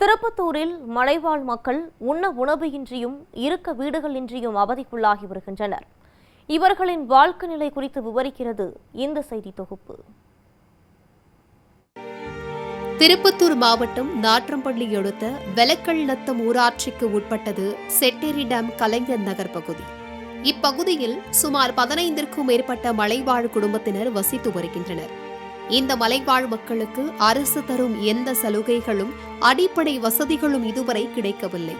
திருப்பத்தூரில் மலைவாழ் மக்கள் உண்ண உணவு இன்றியும் இருக்க வீடுகள் இன்றியும் அவதிக்குள்ளாகி வருகின்றனர். இவர்களின் வாழ்க்கை நிலை குறித்து விவரிக்கிறது இந்த செய்தி தொகுப்பு. திருப்பத்தூர் மாவட்டம் நாற்றம்பள்ளி அடுத்த வெலக்கல் நத்தம் ஊராட்சிக்கு உட்பட்டது செட்டேரி டேம் கலைஞர் நகர் பகுதி. இப்பகுதியில் சுமார் பதினைந்திற்கும் மேற்பட்ட மலைவாழ் குடும்பத்தினர் வசித்து வருகின்றனர். இந்த மலைவாழ் மக்களுக்கு அரசு தரும் எந்த சலுகைகளும் அடிப்படை வசதிகளும் இதுவரை கிடைக்கவில்லை.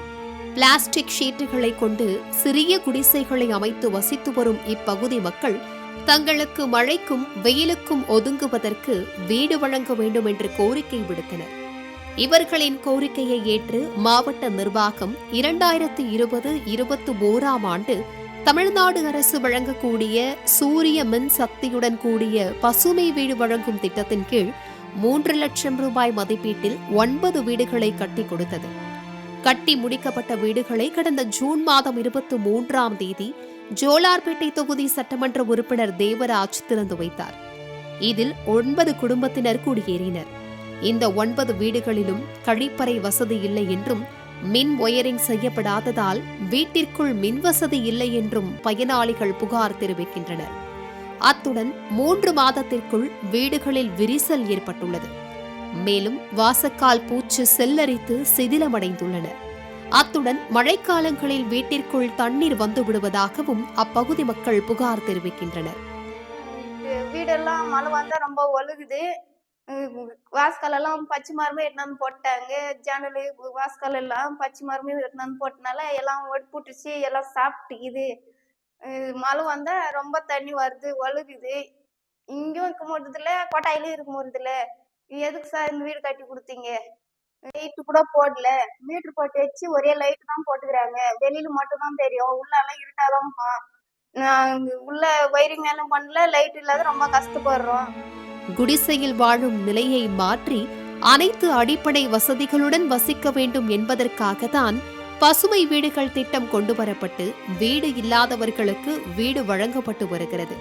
பிளாஸ்டிக் ஷீட்டுகளை கொண்டு சிறிய குடிசைகளை அமைத்து வசித்து வரும் இப்பகுதி மக்கள் தங்களுக்கு மழைக்கும் வெயிலுக்கும் ஒதுங்குவதற்கு வீடு வழங்க வேண்டும் என்று கோரிக்கை விடுத்தனர். இவர்களின் கோரிக்கையை ஏற்று மாவட்ட நிர்வாகம் இரண்டாயிரத்தி இருபது இருபத்தி ஓராம் ஆண்டு தமிழ்நாடு அரசு வழங்கக்கூடிய சூரிய மின் சக்தியுடன் கூடிய பசுமை வீடு வழங்கும் திட்டத்தின் கீழ் மூன்று லட்சம் ரூபாய் மதிப்பீட்டில் ஒன்பது வீடுகளை கட்டி கொடுத்தது. கட்டி முடிக்கப்பட்ட வீடுகளை கடந்த ஜூன் மாதம் இருபத்தி மூன்றாம் தேதி ஜோலார்பேட்டை தொகுதி சட்டமன்ற உறுப்பினர் தேவராஜ் திறந்து வைத்தார். இதில் ஒன்பது குடும்பத்தினர் குடியேறினர். இந்த ஒன்பது வீடுகளிலும் கழிப்பறை வசதி இல்லை என்றும் மின் ஒயரிங் செய்யப்படாததால் வீட்டிற்குள் மின்வசதி இல்லை என்றும் பயனாளிகள் புகார் தெரிவிக்கின்றனர். அத்துடன் மூன்று மாதத்திற்குள் வீடுகளில் விரிசல் ஏற்பட்டுள்ளது. மேலும் வாசக்கால் பூச்சு செல்லரித்து சிதிலமடைந்துள்ளன. அத்துடன் மழைக்காலங்களில் வீட்டிற்குள் தண்ணீர் வந்து விடுவதாகவும் அப்பகுதி மக்கள் புகார் தெரிவிக்கின்றனர். வீடெல்லாம் மழை வந்தா ரொம்ப ஒழுகுது. வாஸ்கால் எல்லாம் பச்சை மரமே எடுத்து போட்டாங்க. ஜன்னல் வாஸ்கால் எல்லாம் பச்சை மரமே எடுத்து போட்டனால எல்லாம் ஒடுப்புட்டுச்சு எல்லாம் சாப்பிட்டுக்குது. மழை வந்தா ரொம்ப தண்ணி வருது ஒழுகுது. இங்கேயும் இருக்க முடியறதில்ல கொட்டாயிலும் இருக்க முடியறதில்ல. எதுக்கு சார் இந்த வீடு கட்டி கொடுத்தீங்க? லைட்டு கூட போடல. மீட்ரு போட்டு வச்சு ஒரே லைட்டு தான் போட்டுக்கிறாங்க. வெளியில மட்டும் தான் தெரியும் உள்ளெல்லாம் இருட்டாதான் இருக்கும். நாங்க உள்ள வயரிங் எல்லாம் பண்ணல லைட் இல்லாத ரொம்ப கஷ்டப்படுறோம். குடிசையில் வாழும் நிலையை மாற்றி அனைத்து அடிப்படை வசதிகளுடன் வசிக்க வேண்டும் என்பதற்காகத்தான் பசுமை வீடுகள் திட்டம் கொண்டு வரப்பட்டு வீடு இல்லாதவர்களுக்கு வீடு வழங்கப்பட்டு வருகிறது.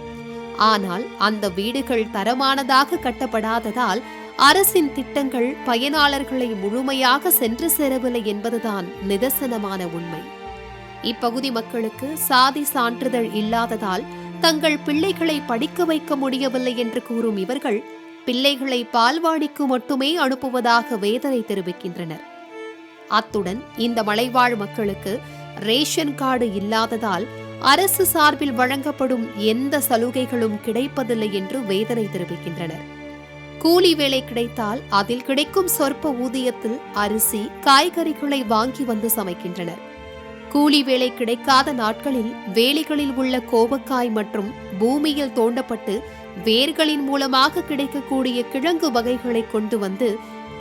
ஆனால் அந்த வீடுகள் தரமானதாக கட்டப்படாததால் அரசின் திட்டங்கள் பயனாளர்களை முழுமையாக சென்று சேரவில்லை என்பதுதான் நிதர்சனமான உண்மை. இப்பகுதி மக்களுக்கு சாதி சான்றிதழ் இல்லாததால் தங்கள் பிள்ளைகளை படிக்க வைக்க முடியவில்லை என்று கூறும் இவர்கள் பிள்ளைகளை பால்வாடிக்கு மட்டுமே அனுப்புவதாக வேதனை தெரிவிக்கின்றனர். அத்துடன் இந்த மலைவாழ் மக்களுக்கு ரேஷன் கார்டு இல்லாததால் அரசு சார்பில் வழங்கப்படும் எந்த சலுகைகளும் கிடைப்பதில்லை என்று வேதனை தெரிவிக்கின்றனர். கூலி வேலை கிடைத்தால் அதில் கிடைக்கும் சொற்ப ஊதியத்தில் அரிசி காய்கறிகளை வாங்கி வந்து சமைக்கின்றனர். கூலி வேலை கிடைக்காத நாட்களில் வேலிகளில் உள்ள கோவக்காய் மற்றும் பூமியில் தோண்டப்பட்டு வேர்களின் மூலமாக கிடைக்கக்கூடிய கிழங்கு வகைகளை கொண்டு வந்து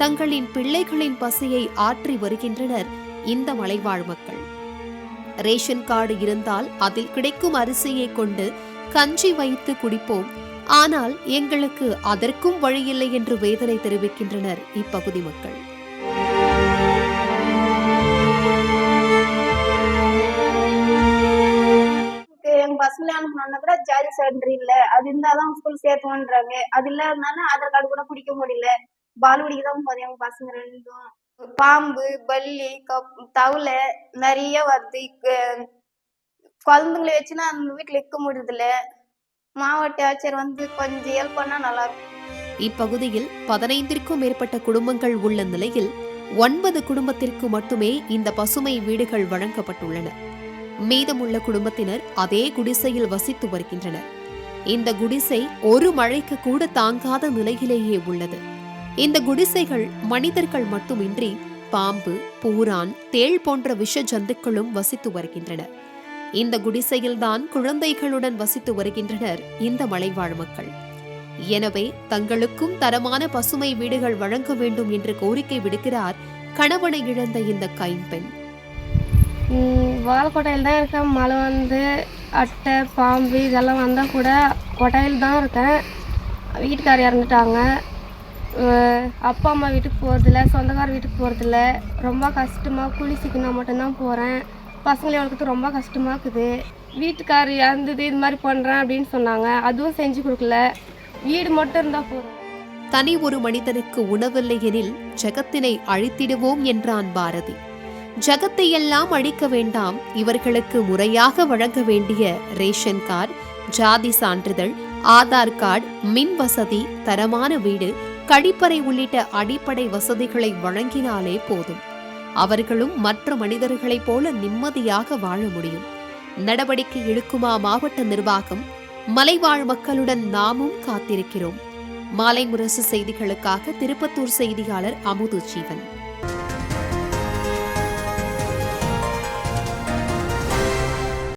தங்களின் பிள்ளைகளின் பசியை ஆற்றி வருகின்றனர் இந்த மலைவாழ் மக்கள். ரேஷன் கார்டு இருந்தால் அதில் கிடைக்கும் அரிசியை கொண்டு கஞ்சி வைத்து குடிப்போம். ஆனால் எங்களுக்கு அதற்கும் வழியில்லை என்று வேதனை தெரிவிக்கின்றனர் இப்பகுதி மக்கள். பசங்களை கூட ஜாதி சான்று இல்ல. அது இருந்தாதான் ஸ்கூல் சேர்த்துவன்றாங்க. அது இல்லாதனால ஆதார் கார்டு கூட பிடிக்க முடியல. பாலுடிக்கு தான் போதே அவங்க பசங்க ரெண்டும். பாம்பு பல்லி கப் தவளை நிறைய வருது. குழந்தைங்களை வச்சுன்னா அந்த வீட்டுல இருக்க முடியறதில்ல. மாவட்ட ஆட்சியர் வந்து கொஞ்சம் ஹெல்ப் பண்ணா நல்லா இருக்கும். இப்பகுதியில் பதினைந்திற்கும் மேற்பட்ட குடும்பங்கள் உள்ள நிலையில் ஒன்பது குடும்பத்திற்கு மட்டுமே இந்த பசுமை வீடுகள் வழங்கப்பட்டுள்ளன. மீதமுள்ள குடும்பத்தினர் அதே குடிசையில் வசித்து வருகின்றனர். இந்த குடிசை ஒரு மழைக்கு கூட தாங்காத நிலையிலேயே உள்ளது. இந்த குடிசைகள் மனிதர்கள் மட்டுமின்றி பாம்பு பூரான் தேள் போன்ற விஷ ஜந்துக்களும் வசித்து வருகின்றன. இந்த குடிசையில்தான் குழந்தைகளுடன் வசித்து வருகின்றனர் இந்த மலைவாழ் மக்கள். எனவே தங்களுக்கும் தரமான பசுமை வீடுகள் வழங்க வேண்டும் என்று கோரிக்கை விடுக்கிறார் கணவனை இழந்த இந்த கைம்பெண். வாழைக்கொட்டையில் தான் இருக்கேன். மழை வந்து அட்டை பாம்பு இதெல்லாம் வந்தால் கூட கொட்டையில் தான் இருக்கேன். வீட்டுக்கார் இறந்துட்டாங்க. அப்பா அம்மா வீட்டுக்கு போகிறதில்ல சொந்தக்கார வீட்டுக்கு போகிறதில்ல ரொம்ப கஷ்டமாக கூலி சிக்கினா மட்டும்தான் போகிறேன் பசங்களை வளர்க்குறது ரொம்ப கஷ்டமாக இருக்குது. வீட்டுக்கார் இறந்தது இது மாதிரி பண்ணுறேன் அப்படின்னு சொன்னாங்க. அதுவும் செஞ்சு கொடுக்கல. வீடு மட்டும் இருந்தால் போதும். தனி ஒரு மனிதனுக்கு உணவில்லை எனில் ஜெகத்தினை அழித்திடுவோம் என்றான் பாரதி. ஜகத்தை எல்லாம் அழிக்க வேண்டாம். இவர்களுக்கு முறையாக வழங்க வேண்டிய ரேஷன் கார்டு ஜாதி சான்றிதழ் ஆதார் கார்டு மின் வசதி தரமான வீடு கழிப்பறை உள்ளிட்ட அடிப்படை வசதிகளை வழங்கினாலே போதும். அவர்களும் மற்ற மனிதர்களைப் போல நிம்மதியாக வாழ முடியும். நடவடிக்கை எடுக்குமா மாவட்ட நிர்வாகம்? மலைவாழ் மக்களுடன் நாமும் காத்திருக்கிறோம். மாலை முரசு செய்திகளுக்காக திருப்பத்தூர் செய்தியாளர் அமுது ஜீவன்